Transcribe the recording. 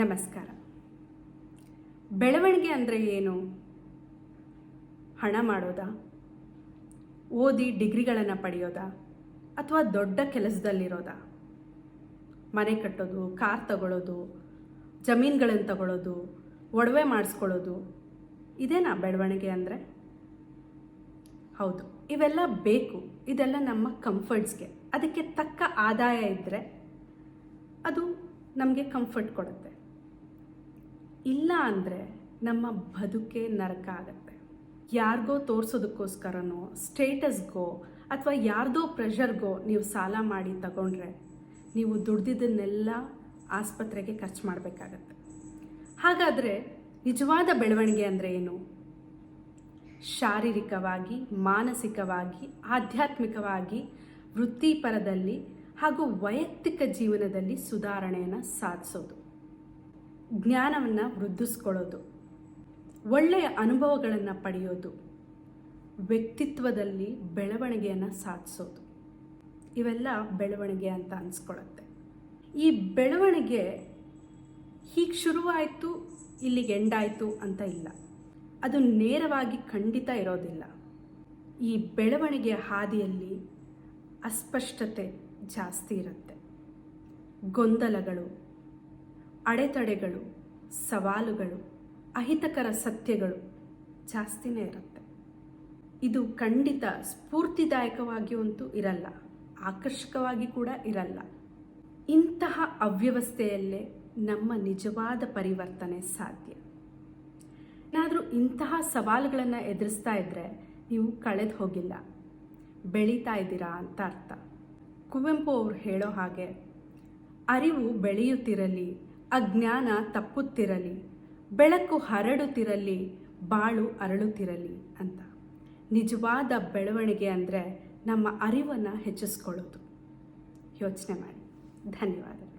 ನಮಸ್ಕಾರ. ಬೆಳವಣಿಗೆ ಅಂದರೆ ಏನು? ಹಣ ಮಾಡೋದಾ? ಓದಿ ಡಿಗ್ರಿಗಳನ್ನು ಪಡೆಯೋದಾ? ಅಥವಾ ದೊಡ್ಡ ಕೆಲಸದಲ್ಲಿರೋದಾ? ಮನೆ ಕಟ್ಟೋದು, ಕಾರ್ ತಗೊಳ್ಳೋದು ಜಮೀನುಗಳನ್ನು ತಗೊಳ್ಳೋದು ಒಡವೆ ಮಾಡಿಸ್ಕೊಳ್ಳೋದು, ಇದೇನಾ ಬೆಳವಣಿಗೆ ಅಂದರೆ? ಹೌದು, ಇವೆಲ್ಲ ಬೇಕು. ಇದೆಲ್ಲ ನಮ್ಮ ಕಂಫರ್ಟ್ಸ್ಗೆ ಅದಕ್ಕೆ ತಕ್ಕ ಆದಾಯ ಇದ್ದರೆ ಅದು ನಮಗೆ ಕಂಫರ್ಟ್ ಕೊಡುತ್ತೆ. ಇಲ್ಲ ಅಂದರೆ ನಮ್ಮ ಬದುಕೆ ನರಕ ಆಗುತ್ತೆ. ಯಾರಿಗೋ ತೋರಿಸೋದಕ್ಕೋಸ್ಕರನೋ, ಸ್ಟೇಟಸ್ಗೋ ಅಥವಾ ಯಾರ್ದೋ ಪ್ರೆಷರ್ಗೋ ನೀವು ಸಾಲ ಮಾಡಿ ತಗೊಂಡ್ರೆ, ನೀವು ದುಡ್ದಿದ್ದನ್ನೆಲ್ಲ ಆಸ್ಪತ್ರೆಗೆ ಖರ್ಚು ಮಾಡಬೇಕಾಗತ್ತೆ. ಹಾಗಾದರೆ ನಿಜವಾದ ಬೆಳವಣಿಗೆ ಅಂದರೆ ಏನು? ಶಾರೀರಿಕವಾಗಿ, ಮಾನಸಿಕವಾಗಿ, ಆಧ್ಯಾತ್ಮಿಕವಾಗಿ, ವೃತ್ತಿಪರದಲ್ಲಿ ಹಾಗೂ ವೈಯಕ್ತಿಕ ಜೀವನದಲ್ಲಿ ಸುಧಾರಣೆಯನ್ನು ಸಾಧಿಸೋದು. ಜ್ಞಾನವನ್ನು ವೃದ್ಧಿಸ್ಕೊಳ್ಳೋದು. ಒಳ್ಳೆಯ ಅನುಭವಗಳನ್ನು ಪಡೆಯೋದು. ವ್ಯಕ್ತಿತ್ವದಲ್ಲಿ ಬೆಳವಣಿಗೆಯನ್ನು ಸಾಧಿಸೋದು. ಇವೆಲ್ಲ ಬೆಳವಣಿಗೆ ಅಂತ ಅನಿಸ್ಕೊಳತ್ತೆ. ಈ ಬೆಳವಣಿಗೆ ಹೀಗೆ ಶುರುವಾಯಿತು, ಇಲ್ಲಿಗೆ ಎಂಡಾಯಿತು ಅಂತ ಇಲ್ಲ. ಅದು ನೇರವಾಗಿ ಖಂಡಿತ ಇರೋದಿಲ್ಲ. ಈ ಬೆಳವಣಿಗೆಯ ಹಾದಿಯಲ್ಲಿ ಅಸ್ಪಷ್ಟತೆ ಜಾಸ್ತಿ ಇರುತ್ತೆ. ಗೊಂದಲಗಳು ಅಡೆತಡೆಗಳು, ಸವಾಲುಗಳು, ಅಹಿತಕರ ಸತ್ಯಗಳು ಜಾಸ್ತಿನೇ ಇರುತ್ತೆ. ಇದು ಖಂಡಿತ ಸ್ಫೂರ್ತಿದಾಯಕವಾಗಿಯೂ ಇರಲ್ಲ, ಆಕರ್ಷಕವಾಗಿ ಕೂಡ ಇರಲ್ಲ. ಇಂತಹ ಅವ್ಯವಸ್ಥೆಯಲ್ಲೇ ನಮ್ಮ ನಿಜವಾದ ಪರಿವರ್ತನೆ ಸಾಧ್ಯ. ಏನಾದರೂ ಇಂತಹ ಸವಾಲುಗಳನ್ನು ಎದುರಿಸ್ತಾ ಇದ್ದರೆ ನೀವು ಕಳೆದು ಹೋಗಿಲ್ಲ. ಬೆಳೀತಾ ಇದ್ದೀರಾ ಅಂತ ಅರ್ಥ. ಕುವೆಂಪು ಅವರು ಹೇಳೋ ಹಾಗೆ, ಅರಿವು ಬೆಳೆಯುತ್ತಿರಲಿ ಅಜ್ಞಾನ ತಪ್ಪುತ್ತಿರಲಿ, ಬೆಳಕು ಹರಡುತ್ತಿರಲಿ, ಬಾಳು ಅರಳುತ್ತಿರಲಿ ಅಂತ. ನಿಜವಾದ ಬೆಳವಣಿಗೆ ಅಂದರೆ ನಮ್ಮ ಅರಿವನ್ನು ಹೆಚ್ಚಿಸ್ಕೊಳ್ಳೋದು. ಯೋಚನೆ ಮಾಡಿ. ಧನ್ಯವಾದ